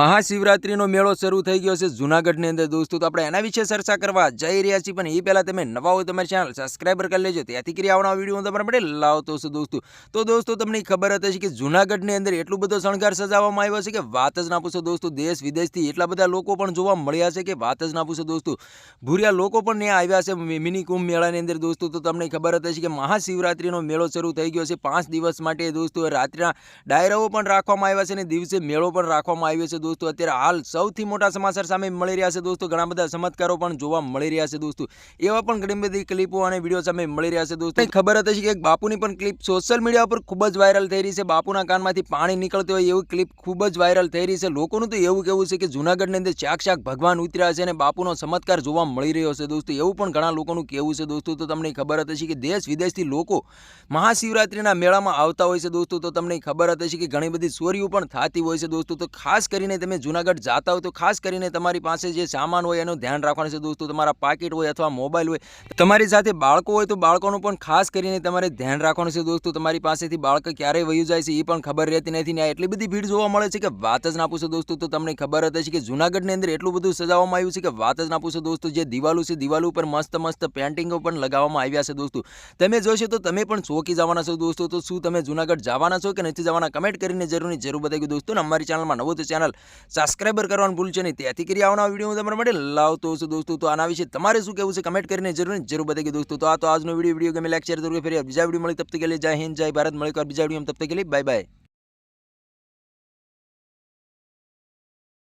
મહાશિવરાત્રિનો મેળો શરૂ થઈ ગયો છે જૂનાગઢની અંદર. દોસ્તો, તો આપણે એના વિશે ચર્ચા કરવા જઈ રહ્યા છીએ, પણ એ પહેલાં તમે નવા હોય તમારી ચેનલ સબસ્ક્રાઈબર કરી લેજો. ત્યાંથી કરી આવવાના વીડિયો હું તમારા માટે લાવતો છું, દોસ્તો. તો દોસ્તો, તમને ખબર હતી કે જૂનાગઢની અંદર એટલું બધો શણગાર સજાવવામાં આવ્યો છે કે વાત જ ના પૂછો, દોસ્તો. દેશ વિદેશથી એટલા બધા લોકો પણ જોવા મળ્યા છે કે વાત જ ના પૂછો, દોસ્તો. ભૂરિયા લોકો પણ ત્યાં આવ્યા છે મિની કુંભ મેળાની અંદર, દોસ્તો. તો તમને ખબર હતી કે મહાશિવરાત્રિનો મેળો શરૂ થઈ ગયો છે પાંચ દિવસ માટે, દોસ્તો. રાત્રિના ડાયરાઓ પણ રાખવામાં આવ્યા છે અને દિવસે મેળો પણ રાખવામાં આવ્યો છે દોસ્તો, અત્યારે હાલ સૌથી મોટા સમાચાર સામે મળી રહ્યા છે દોસ્તો. ઘણા બધા ચમત્કારો પણ જોવા મળી રહ્યા છે દોસ્તો. એવા પણ ઘણી બધી ક્લિપો અને વીડિયો સામે મળી રહ્યા છે દોસ્તો. ખબર હતી કે બાપુની પણ ક્લિપ સોશિયલ મીડિયા પર ખૂબ જ વાયરલ થઈ રહી છે. બાપુના કાનમાંથી પાણી નીકળતું હોય એવી ક્લિપ ખૂબ જ વાયરલ થઈ રહી છે. લોકોનું તો એવું કેવું છે કે જૂનાગઢની અંદર ચાક ભગવાન ઉતર્યા છે અને બાપુનો ચમત્કાર જોવા મળી રહ્યો છે દોસ્તો. એવું પણ ઘણા લોકોનું કહેવું છે દોસ્તો. તો તમને ખબર હતી કે દેશ વિદેશથી લોકો મહાશિવરાત્રિના મેળામાં આવતા હોય છે દોસ્તો. તો તમને ખબર હતી કે ઘણી બધી ચોરીઓ પણ થતી હોય છે દોસ્તો. તો ખાસ કરીને તમે જુનાગઢ જાતા હોય તો ખાસ કરીને તમારી પાસે જે સામાન હોય એનું ધ્યાન રાખવાનું છે દોસ્તો. તમારા પાકીટ હોય અથવા મોબાઈલ હોય, તમારી સાથે બાળકો હોય તો બાળકોનું પણ ખાસ કરીને તમારે ધ્યાન રાખવાનું છે દોસ્તો. તમારી પાસેથી બાળક ક્યારે વયું જાય છે એ પણ ખબર રહેતી નથી ને એટલી બધી ભીડ જોવા મળે છે કે વાત જ ના પૂછો દોસ્તો. તો તમને ખબર હતી કે જુનાગઢની અંદર એટલું બધું સજાવવામાં આવ્યું છે કે વાત જ ના પૂછો દોસ્તો. જે દિવાલો છે, દિવાલો ઉપર મસ્ત મસ્ત પેન્ટિંગો પણ લગાવવામાં આવ્યા છે દોસ્તો. તમે જોશો તો તમે પણ ચોકી જવાના છો દોસ્તો. તો શું તમે જુનાગઢ જવાના છો કે નથી જવાના? કમેન્ટ કરીને જરૂરની જરૂર બતાવી દોસ્તો અમારી ચેનલમાં નવું તો ચેનલ સબસ્ક્રાઈબર કરવાનું ભૂલશો નહીં. ત્યાંથી કરી આવના વીડિયો તમારે તમારા માટે લાવતો છું. દોસ્તો, તો આના વિશે તમારે શું કહેવું છે કમેન્ટ કરીને જરૂર જરૂર બતાવી દોસ્તો, તો આ તો આજનો વીડિયો વીડિયો ગમે લાઈક જરૂર ફરી બીજા વીડિયો મળી. તબ તક લે, જય હિન્દ, જય ભારત. મળી બીજા વીડિયો તબ તક કે બાય બાય